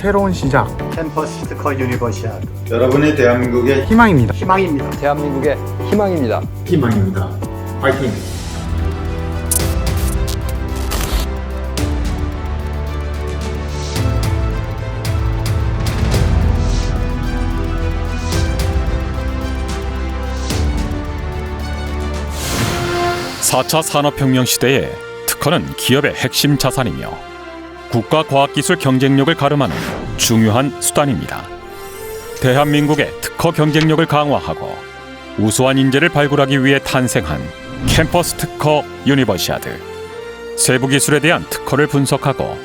새로운 시작, 캠퍼스 특허 유니버시아드 여러분의 대한민국의 희망입니다. 희망입니다. 대한민국의 희망입니다. 희망입니다. 파이팅! 사차 산업혁명 시대에 특허는 기업의 핵심 자산이며 국가 과학기술 경쟁력을 가름하는 중요한 수단입니다. 대한민국의 특허 경쟁력을 강화하고 우수한 인재를 발굴하기 위해 탄생한 캠퍼스 특허 유니버시아드. 세부 기술에 대한 특허를 분석하고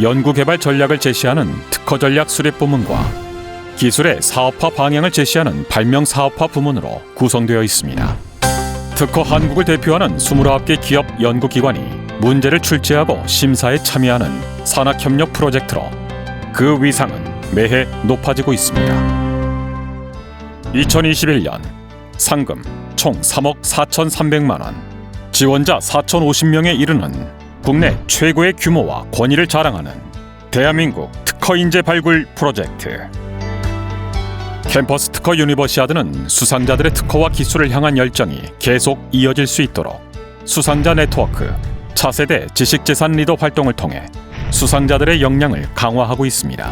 연구개발 전략을 제시하는 특허 전략 수립 부문과 기술의 사업화 방향을 제시하는 발명 사업화 부문으로 구성되어 있습니다. 특허 한국을 대표하는 29개 기업 연구기관이 문제를 출제하고 심사에 참여하는 산학협력 프로젝트로 그 위상은 매해 높아지고 있습니다. 2021년 상금 총 3억 4,300만 원, 지원자 4,050명에 이르는 국내 최고의 규모와 권위를 자랑하는 대한민국 특허 인재 발굴 프로젝트. 캠퍼스 특허 유니버시아드는 수상자들의 특허와 기술을 향한 열정이 계속 이어질 수 있도록 수상자 네트워크, 차세대 지식재산 리더 활동을 통해 수상자들의 역량을 강화하고 있습니다.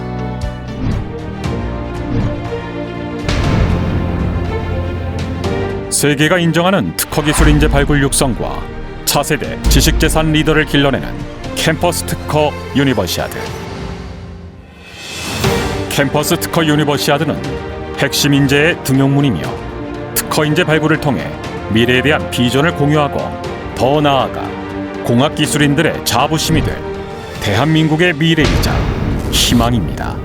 세계가 인정하는 특허 기술 인재 발굴 육성과 차세대 지식재산 리더를 길러내는 캠퍼스 특허 유니버시아드. 캠퍼스 특허 유니버시아드는 핵심 인재의 등용문이며 특허 인재 발굴을 통해 미래에 대한 비전을 공유하고 더 나아가 공학 기술인들의 자부심이 될 대한민국의 미래이자 희망입니다.